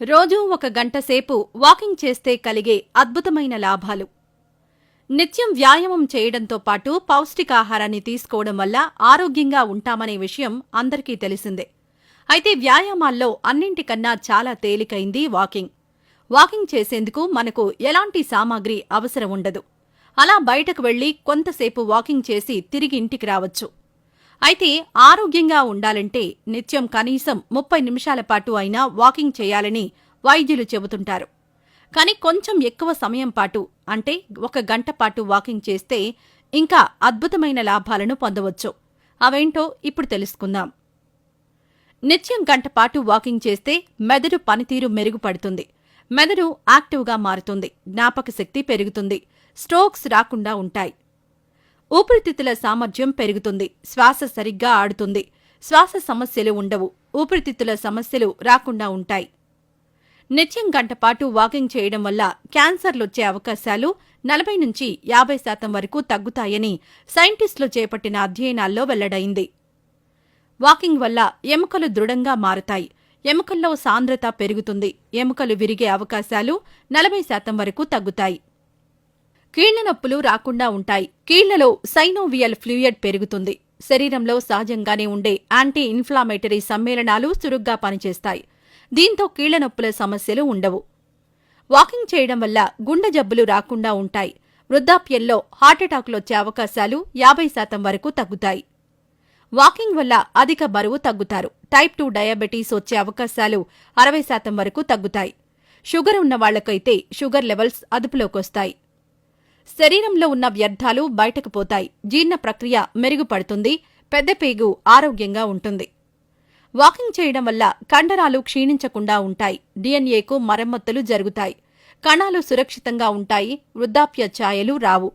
రోజూ ఒక గంట సేపు వాకింగ్ చేస్తే కలిగే అద్భుతమైన లాభాలు. నిత్యం వ్యాయామం చేయడంతో పాటు పౌష్టికాహారాన్ని తీసుకోవడం వల్ల ఆరోగ్యంగా ఉంటామనే విషయం అందరికీ తెలిసిందే. అయితే వ్యాయామాల్లో అన్నింటికన్నా చాలా తేలికైంది వాకింగ్. వాకింగ్ చేసేందుకు మనకు ఎలాంటి సామాగ్రి అవసరం ఉండదు. అలా బయటకు వెళ్ళి కొంతసేపు వాకింగ్ చేసి తిరిగి ఇంటికి రావచ్చు. అయితే ఆరోగ్యంగా ఉండాలంటే నిత్యం కనీసం ముప్పై నిమిషాల పాటు అయినా వాకింగ్ చేయాలని వైద్యులు చెబుతుంటారు. కానీ కొంచెం ఎక్కువ సమయం పాటు అంటే ఒక గంట పాటు వాకింగ్ చేస్తే ఇంకా అద్భుతమైన లాభాలను పొందవచ్చు. అవేంటో ఇప్పుడు తెలుసుకుందాం. నిత్యం గంట పాటు వాకింగ్ చేస్తే మెదడు పనితీరు మెరుగుపడుతుంది. మెదడు యాక్టివ్గా మారుతుంది. జ్ఞాపక శక్తి పెరుగుతుంది. స్ట్రోక్స్ రాకుండా ఉంటాయి. ఊపిరితిత్తుల సామర్థ్యం పెరుగుతుంది. శ్వాస సరిగ్గా ఆడుతుంది. శ్వాస సమస్యలు ఉండవు. ఊపిరితిత్తుల సమస్యలు రాకుండా ఉంటాయి. నిత్యం గంట పాటు వాకింగ్ చేయడం వల్ల క్యాన్సర్లొచ్చే అవకాశాలు నలభై నుంచి యాభై శాతం వరకు తగ్గుతాయని సైంటిస్టులు చేపట్టిన అధ్యయనాల్లో వెల్లడైంది. వాకింగ్ వల్ల ఎముకలు దృఢంగా మారుతాయి. ఎముకల్లో సాంద్రత పెరుగుతుంది. ఎముకలు విరిగే అవకాశాలు నలభై శాతం వరకు తగ్గుతాయి. కీళ్ళ నొప్పులు రాకుండా ఉంటాయి. కీళ్ళలో సైనోవియల్ ఫ్లూయిడ్ పెరుగుతుంది. శరీరంలో సహజంగానే ఉండే యాంటీ ఇన్ఫ్లామేటరీ సమ్మేళనాలు చురుగ్గా పనిచేస్తాయి. దీంతో కీళ్ళ నొప్పుల సమస్యలు ఉండవు. వాకింగ్ చేయడం వల్ల గుండె జబ్బులు రాకుండా ఉంటాయి. వృద్ధాప్యంలో హార్ట్అటాక్లొచ్చే అవకాశాలు యాభై శాతం వరకు తగ్గుతాయి. వాకింగ్ వల్ల అధిక బరువు తగ్గుతారు. టైప్ టూ డయాబెటీస్ వచ్చే అవకాశాలు అరవై శాతం వరకు తగ్గుతాయి. షుగర్ ఉన్న వాళ్ళకైతే షుగర్ లెవెల్స్ అదుపులోకొస్తాయి. శరీరంలో ఉన్న వ్యర్థాలు బయటకు పోతాయి. జీర్ణ ప్రక్రియ మెరుగుపడుతుంది. పెద్ద పేగు ఆరోగ్యంగా ఉంటుంది. వాకింగ్ చేయడం వల్ల కండరాలు క్షీణించకుండా ఉంటాయి. డిఎన్ఏకు మరమ్మతులు జరుగుతాయి. కణాలు సురక్షితంగా ఉంటాయి. వృద్ధాప్య ఛాయలు రావు.